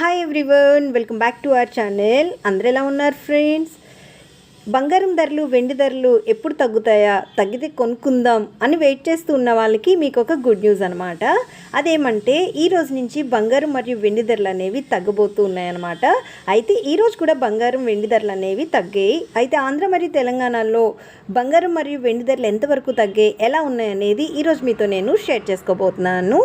Hi everyone welcome back to our channel అందరు ఎలా ఉన్నారు ఫ్రెండ్స్ బంగారం ధరలు వెండి ధరలు ఎప్పుడు తగ్గుతాయా? తగ్గితే కొనుక్కుందాం అని వెయిట్ చేస్తూ ఉన్న వాళ్ళకి మీకు ఒక గుడ్ న్యూస్ అనమాట అదేమంటే ఈ రోజు నుంచి బంగారం మరియు వెండి ధరలు అనేవి తగ్గబోతూ ఉన్నాయన్నమాట. అయితే ఈరోజు కూడా బంగారం వెండి ధరలు అనేవి తగ్గాయి. అయితే ఆంధ్ర మరియు తెలంగాణలో బంగారం మరియు వెండి ధరలు ఎంతవరకు తగ్గాయి ఎలా ఉన్నాయనేది ఈరోజు మీతో నేను షేర్ చేసుకోబోతున్నాను.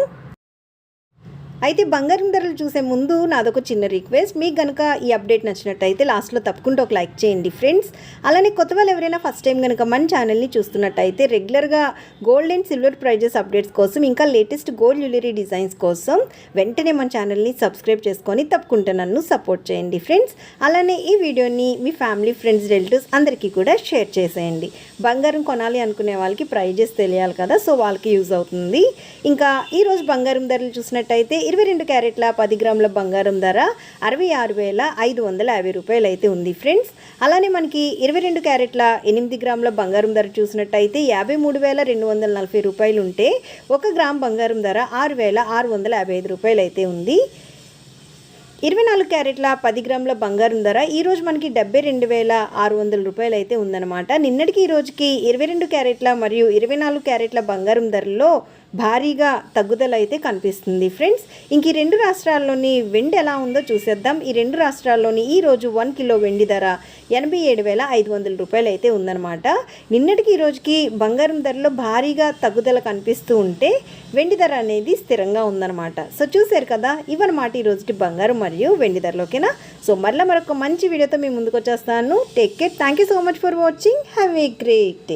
అయితే బంగారం ధరలు చూసే ముందు నాదొక చిన్న రిక్వెస్ట్ మీకు కనుక ఈ అప్డేట్ నచ్చినట్టయితే లాస్ట్లో తప్పకుండా ఒక లైక్ చేయండి ఫ్రెండ్స్ అలానే కొత్త వాళ్ళు ఎవరైనా ఫస్ట్ టైం కనుక మన ఛానల్ని చూస్తున్నట్టయితే రెగ్యులర్గా gold and silver prizes updates కోసం ఇంకా లేటెస్ట్ గోల్డ్ జ్యువెలరీ డిజైన్స్ కోసం వెంటనే మన ఛానల్ని సబ్స్క్రైబ్ చేసుకొని తప్పకుండా నన్ను సపోర్ట్ చేయండి ఫ్రెండ్స్ అలానే ఈ వీడియోని మీ ఫ్యామిలీ ఫ్రెండ్స్ రిలేటివ్స్ అందరికీ కూడా షేర్ చేసేయండి. బంగారం కొనాలి అనుకునే వాళ్ళకి ప్రైజెస్ తెలియాలి కదా సో వాళ్ళకి యూజ్ అవుతుంది. ఇంకా ఈరోజు బంగారం ధరలు చూసినట్టయితే ఇరవై రెండు క్యారెట్ల పది గ్రాముల బంగారం ధర అరవై ఆరు వేల ఐదు వందల యాభై రూపాయలు అయితే ఉంది ఫ్రెండ్స్. అలానే మనకి ఇరవై రెండు క్యారెట్ల ఎనిమిది గ్రాముల బంగారం ధర చూసినట్టయితే యాభై మూడు వేల రెండు వందల నలభై రూపాయలు ఉంటే ఒక గ్రామ్ బంగారం ధర ఆరు వేల ఆరు వందల యాభై ఐదు రూపాయలు అయితే ఉంది. ఇరవై నాలుగు క్యారెట్ల పది గ్రాముల బంగారం ధర ఈరోజు మనకి డెబ్బై రెండు వేల ఆరు వందల రూపాయలు అయితే ఉందన్నమాట. నిన్నటికి ఈ రోజుకి ఇరవై రెండు క్యారెట్ల మరియు ఇరవై నాలుగు క్యారెట్ల బంగారం ధరల్లో భారీగా తగ్గుదల అయితే కనిపిస్తుంది. ఫ్రెండ్స్ ఇంక ఈ రెండు రాష్ట్రాల్లోని వెండి ఎలా ఉందో చూసేద్దాం. ఈ రెండు రాష్ట్రాల్లోని ఈరోజు వన్ కిలో వెండి ధర ఎనభై ఏడు వేల ఐదు వందల రూపాయలు అయితే ఉందన్నమాట. నిన్నటికి ఈ రోజుకి బంగారం ధరలో భారీగా తగ్గుదల కనిపిస్తూ ఉంటే వెండి ధర అనేది స్థిరంగా ఉందన్నమాట. సో చూసారు కదా ఇవన్నమాట ఈ రోజుకి బంగారం మరియు వెండి ధరలోకేనా? ఓకేనా సో మరలా మరొక మంచి వీడియోతో మీ ముందుకు వచ్చేస్తాను take care. Thank you so much for watching. Have a great day.